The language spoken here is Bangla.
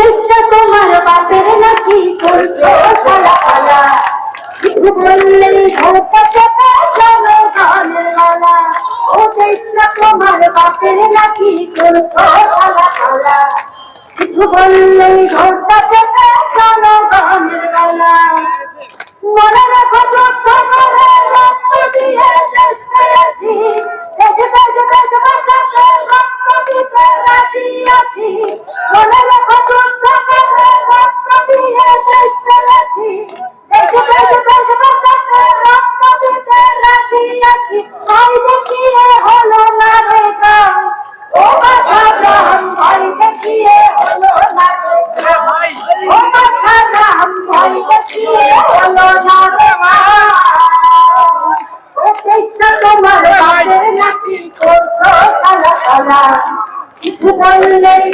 দেশটা তোমার বাপের নাকি করছ শালা পালা কিছু বললেই ধরতে চেপে জনগণের গলা ও দেশটা তোমার বাপের নাকি করছ শালা পালা কিছু বললেই ধরতে চেপে জনগণের গলা মনে রাখো যুদ্ধ করে রক্ত দিয়ে রাজি আছি তোমার নাকি করছ কিছু বললেই